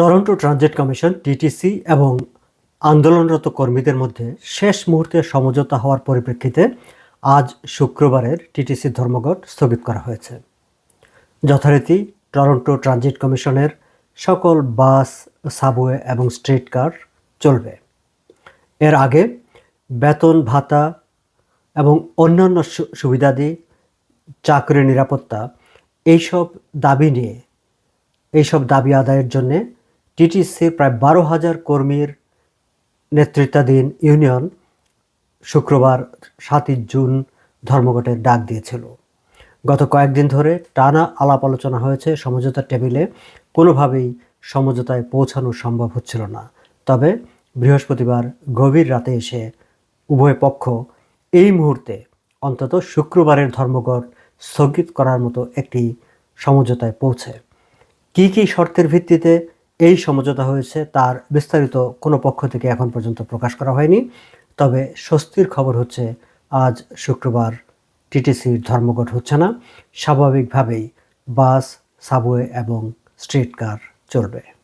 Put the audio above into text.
Toronto transit commission, TTC এবং আন্দোলনরত কর্মীদের মধ্যে শেষ মুহূর্তে সমঝোতা হওয়ার পরিপ্রেক্ষিতে আজ শুক্রবারের টিটিসি ধর্মঘট স্থগিত করা হয়েছে। যথারীতি টরন্টো ট্রানজিট কমিশনের সকল বাস, সাবওয়ে এবং স্ট্রিট কার চলবে। এর আগে বেতন, ভাতা এবং অন্যান্য সুবিধাদি, চাকরির নিরাপত্তা, এইসব দাবি নিয়ে, এইসব দাবি আদায়ের জন্যে টিটিসির প্রায় বারো হাজার কর্মীর নেতৃত্বাধীন ইউনিয়ন শুক্রবার সাতই জুন ধর্মঘটের ডাক দিয়েছিল। গত কয়েকদিন ধরে টানা আলাপ আলোচনা হয়েছে, সমঝোতার টেবিলে কোনোভাবেই সমঝোতায় পৌঁছানো সম্ভব হচ্ছিল না। তবে বৃহস্পতিবার গভীর রাতে এসে উভয় পক্ষ এই মুহূর্তে অন্তত শুক্রবারের ধর্মঘট স্থগিত করার মতো একটি সমঝোতায় পৌঁছে। কী কী শর্তের ভিত্তিতে এই সমঝোতা হয়েছে, তার বিস্তারিত কোনো পক্ষ থেকে এখন পর্যন্ত প্রকাশ করা হয়নি। তবে স্বস্তির খবর হচ্ছে, আজ শুক্রবার টিটিসির ধর্মঘট হচ্ছে না। স্বাভাবিকভাবেই বাস, সাবওয়ে এবং স্ট্রিট কার চলবে।